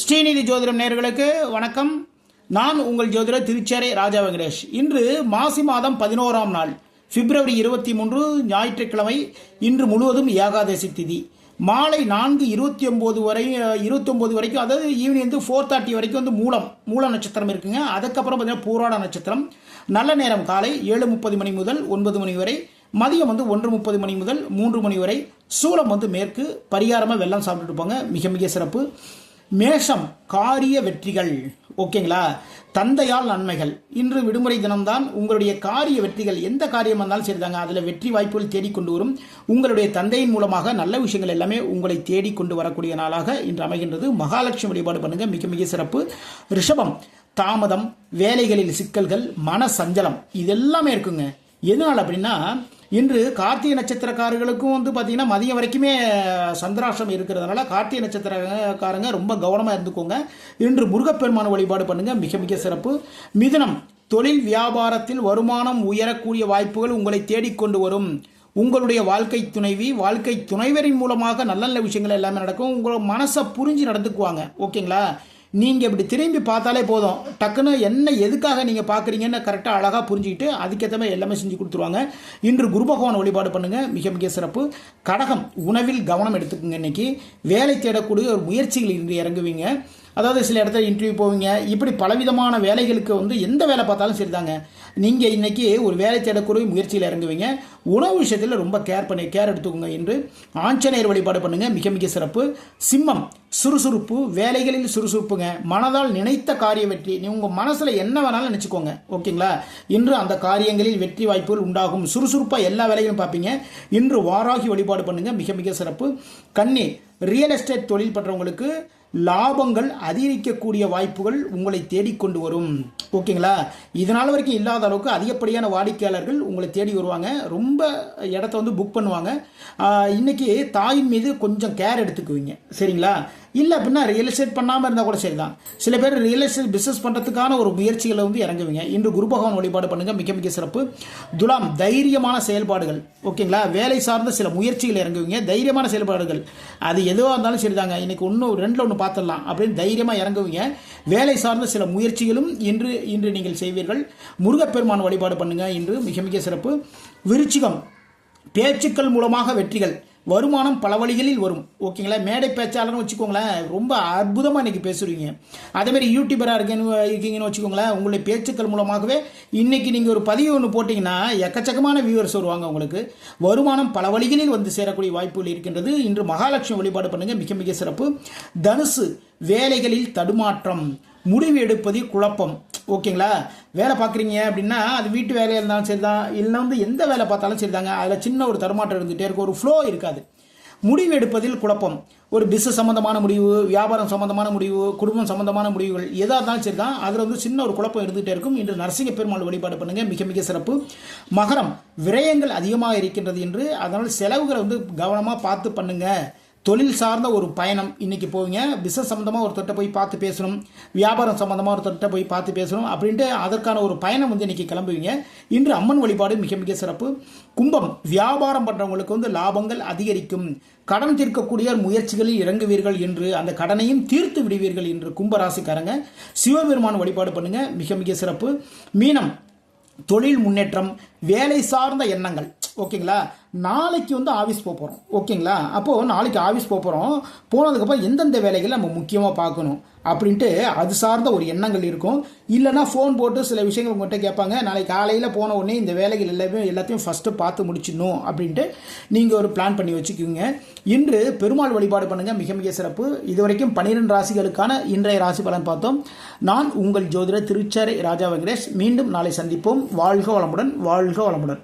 ஸ்ரீநிதி ஜோதிடம் நேர்களுக்கு வணக்கம். நான் உங்கள் ஜோதிடர் திருச்சேரை ராஜா வெங்கடேஷ். இன்று மாசி மாதம் பதினோராம் நாள் பிப்ரவரி இருபத்தி மூன்று ஞாயிற்றுக்கிழமை இன்று முழுவதும் ஏகாதசி திதி. மாலை நான்கு இருபத்தி ஒம்பது வரை இருபத்தி ஒம்பது வரைக்கும் அதாவது ஈவினிங் வந்து ஃபோர் தேர்ட்டி வரைக்கும் வந்து மூலம் மூல நட்சத்திரம் இருக்குங்க. அதுக்கப்புறம் பார்த்தீங்கன்னா பூராட நட்சத்திரம். நல்ல நேரம் காலை ஏழு முப்பது மணி முதல் ஒன்பது மணி வரை. மதியம் வந்து ஒன்று முப்பது மணி முதல் மூன்று மணி வரை. சூளம் வந்து மேற்கு பரிகாரமாக வெள்ளம் சாப்பிட்டுட்டு போங்க. மிக மிக சிறப்பு. மேஷம் காரிய வெற்றிகள். ஓகேங்களா? தந்தையால் நன்மைகள். இன்று விடுமுறை தினம்தான் உங்களுடைய காரிய வெற்றிகள் எந்த காரியம் வந்தாலும் சரிதாங்க. அதில் வெற்றி வாய்ப்புகள் தேடிக்கொண்டு வரும். உங்களுடைய தந்தையின் மூலமாக நல்ல விஷயங்கள் எல்லாமே உங்களை தேடிக்கொண்டு வரக்கூடிய நாளாக இன்று அமைகின்றது. மகாலட்சுமி வழிபாடு பண்ணுங்கள் மிக மிக சிறப்பு. ரிஷபம் தாமதம் வேலைகளில் சிக்கல்கள் மன சஞ்சலம் இதெல்லாமே இருக்குங்க. எதனால் அப்படின்னா இன்று கார்த்திகை நட்சத்திரக்காரர்களுக்கும் வந்து பார்த்திங்கன்னா மதியம் வரைக்குமே சந்திராஷ்டம் இருக்கிறதுனால கார்த்திகை நட்சத்திரக்காரங்க ரொம்ப கவனமாக இருந்துக்கோங்க. இன்று முருகப்பெருமான வழிபாடு பண்ணுங்கள் மிக மிக சிறப்பு. மிதனம் தொழில் வியாபாரத்தில் வருமானம் உயரக்கூடிய வாய்ப்புகள் உங்களை தேடிக்கொண்டு வரும். உங்களுடைய வாழ்க்கை துணைவி வாழ்க்கை துணைவரின் மூலமாக நல்ல நல்ல விஷயங்கள் எல்லாமே நடக்கும். உங்களோட மனசை புரிஞ்சு நடந்துக்குவாங்க. ஓகேங்களா? நீங்கள் இப்படி திரும்பி பார்த்தாலே போதும். டக்குன்னு என்ன எதுக்காக நீங்கள் பார்க்குறீங்கன்னு கரெக்டாக அழகாக புரிஞ்சுக்கிட்டு அதுக்கேற்ற மாதிரி எல்லாமே செஞ்சு கொடுத்துருவாங்க. இன்று குரு பகவான் வழிபாடு பண்ணுங்கள் மிக மிக சிறப்பு. கடகம் உணவில் கவனம் எடுத்துக்கோங்க இன்றைக்கி வேலை தேடக்கூடிய ஒரு முயற்சிகள் இன்று இறங்குவீங்க. அதாவது சில இடத்துல இன்டர்வியூ போவீங்க. இப்படி பலவிதமான வேலைகளுக்கு வந்து எந்த வேலை பார்த்தாலும் சரிதாங்க. நீங்கள் இன்றைக்கி ஒரு வேலை தேடக்கூடிய முயற்சியில் இறங்குவீங்க. உணவு விஷயத்தில் ரொம்ப கேர் பண்ணி கேர் எடுத்துக்கோங்க என்று ஆஞ்சநேயர் வழிபாடு பண்ணுங்கள் மிக மிக சிறப்பு. சிம்மம் சுறுசுறுப்பு வேலைகளில் சுறுசுறுப்புங்க. மனதால் நினைத்த காரிய வெற்றி. நீ உங்கள் மனசில் என்ன வேணாலும் நினச்சிக்கோங்க. ஓகேங்களா? இன்று அந்த காரியங்களில் வெற்றி வாய்ப்புகள் உண்டாகும். சுறுசுறுப்பாக எல்லா வேலைகளும் பார்ப்பீங்க. இன்று வாராகி வழிபாடு பண்ணுங்கள் மிக மிக சிறப்பு. கன்னி ரியல் எஸ்டேட் தொழில் பண்ணுறவங்களுக்கு லாபங்கள் அதிகரிக்கக்கூடிய வாய்ப்புகள் உங்களை தேடிக்கொண்டு வரும். ஓகேங்களா? இதனால் வரைக்கும் இல்லாத அளவுக்கு அதிகப்படியான வாடிக்கையாளர்கள் உங்களை தேடி வருவாங்க. ரொம்ப இடத்த வந்து புக் பண்ணுவாங்க. இன்னைக்கு தாயின் மீது கொஞ்சம் கேர் எடுத்துக்குவீங்க. சரிங்களா? இல்லை அப்படின்னா ரியல் எஸ்டேட் பண்ணாமல் இருந்தால் கூட சரி தான் சில பேர் ரியல் எஸ்டேட் பிஸ்னஸ் பண்ணுறதுக்கான ஒரு முயற்சிகளை வந்து இறங்குவீங்க. இன்று குரு பகவான் வழிபாடு பண்ணுங்கள் மிக மிக சிறப்பு. துலாம் தைரியமான செயல்பாடுகள். ஓகேங்களா? வேலை சார்ந்த சில முயற்சிகள் இறங்குவீங்க. தைரியமான செயல்பாடுகள். அது எதுவாக இருந்தாலும் சரிதாங்க. இன்னைக்கு ஒன்று ரெண்டில் ஒன்று பார்த்துடலாம் அப்படின்னு தைரியமாக இறங்குவீங்க. வேலை சார்ந்த சில முயற்சிகளும் இன்று இன்று நீங்கள் செய்வீர்கள். முருகப்பெருமான் வழிபாடு பண்ணுங்கள் இன்று மிக மிக சிறப்பு. விருச்சிகம். பேச்சுக்கள் மூலமாக வெற்றிகள். வருமானம் பல வழிகளில் வரும். ஓகேங்களா? மேடை பேச்சாளர்னு வச்சுக்கோங்களேன் ரொம்ப அற்புதமாக இன்றைக்கி பேசுகிறீங்க அதேமாதிரி யூடியூபராக இருக்கேன்னு இருக்கீங்கன்னு வச்சுக்கோங்களேன் உங்களுடைய பேச்சுக்கள் மூலமாகவே இன்றைக்கி நீங்கள் ஒரு பதிவு ஒன்று போட்டிங்கன்னா எக்கச்சக்கமான வியூவர்ஸ் வருவாங்க உங்களுக்கு. வருமானம் பல வழிகளில் வந்து சேரக்கூடிய வாய்ப்புகள் இருக்கின்றது. இன்று மகாலட்சுமி வழிபாடு பண்ணுங்கள் மிக மிக சிறப்பு. தனுசு வேலைகளில் தடுமாற்றம் முடிவு எடுப்பதில் குழப்பம். ஓகேங்களா? வேலை பார்க்குறீங்க அப்படின்னா அது வீட்டு வேலையாக இருந்தாலும் சரி தான் இல்லை வந்து எந்த வேலை பார்த்தாலும் சரி தாங்க அதில் சின்ன ஒரு தருமாற்றம் இருந்துகிட்டே இருக்கும். ஒரு ஃப்ளோ இருக்காது. முடிவு எடுப்பதில் குழப்பம். ஒரு பிஸ்னஸ் சம்மந்தமான முடிவு வியாபாரம் சம்மந்தமான முடிவு குடும்பம் சம்மந்தமான முடிவுகள் எதாக இருந்தாலும் சரி தான் அதில் வந்து சின்ன ஒரு குழப்பம் இருந்துகிட்டே இருக்கும். இன்று நரசிங்க பெருமாள் வழிபாடு பண்ணுங்கள் மிக மிக சிறப்பு. மகரம் விரயங்கள் அதிகமாக இருக்கின்றது என்று அதனால் செலவுகளை வந்து கவனமாக பார்த்து பண்ணுங்கள் தொழில் சார்ந்த ஒரு பயணம். இன்றைக்கி போவீங்க. பிஸ்னஸ் சம்மந்தமாக ஒருத்தர்கிட்ட போய் பார்த்து பேசணும். வியாபாரம் சம்மந்தமாக ஒருத்தர்கிட்ட போய் பார்த்து பேசணும். அப்படின்ட்டு அதற்கான ஒரு பயணம் வந்து இன்றைக்கி கிளம்புவீங்க. இன்று அம்மன் வழிபாடு மிக மிக சிறப்பு. கும்பம். வியாபாரம் பண்ணுறவங்களுக்கு வந்து லாபங்கள் அதிகரிக்கும். கடன் தீர்க்கக்கூடிய முயற்சிகளில் இறங்குவீர்கள் என்று அந்த கடனையும் தீர்த்து விடுவீர்கள் என்று கும்பராசிக்காரங்க சிவபெருமான் வழிபாடு பண்ணுங்கள் மிக மிக சிறப்பு. மீனம். தொழில் முன்னேற்றம். வேலை சார்ந்த எண்ணங்கள். ஓகேங்களா? நாளைக்கு வந்து ஆஃபீஸ் போக போகிறோம் ஓகேங்களா? அப்போது நாளைக்கு ஆஃபீஸ் போக போகிறோம் போனதுக்கப்புறம் எந்தெந்த வேலைகள் நம்ம முக்கியமாக பார்க்கணும் அப்படின்ட்டு அது சார்ந்த ஒரு எண்ணங்கள் இருக்கும். இல்லைனா ஃபோன் போட்டு சில விஷயங்கள் உங்கள்கிட்ட கேட்பாங்க. நாளைக்கு காலையில் போன உடனே இந்த வேலைகள் எல்லாமே எல்லாத்தையும் ஃபஸ்ட்டு பார்த்து முடிச்சிடணும் அப்படின்ட்டு நீங்கள் ஒரு பிளான் பண்ணி வச்சுக்கோங்க இன்று பெருமாள் வழிபாடு பண்ணுங்கள் மிக மிக சிறப்பு. இது வரைக்கும் பன்னிரெண்டு ராசிகளுக்கான இன்றைய ராசி பலன் பார்த்தோம். நான் உங்கள் ஜோதிடர் திருச்சரை ராஜா வெங்கடேஷ். மீண்டும் நாளை சந்திப்போம். வாழ்க வளமுடன் வாழ்க வளமுடன்.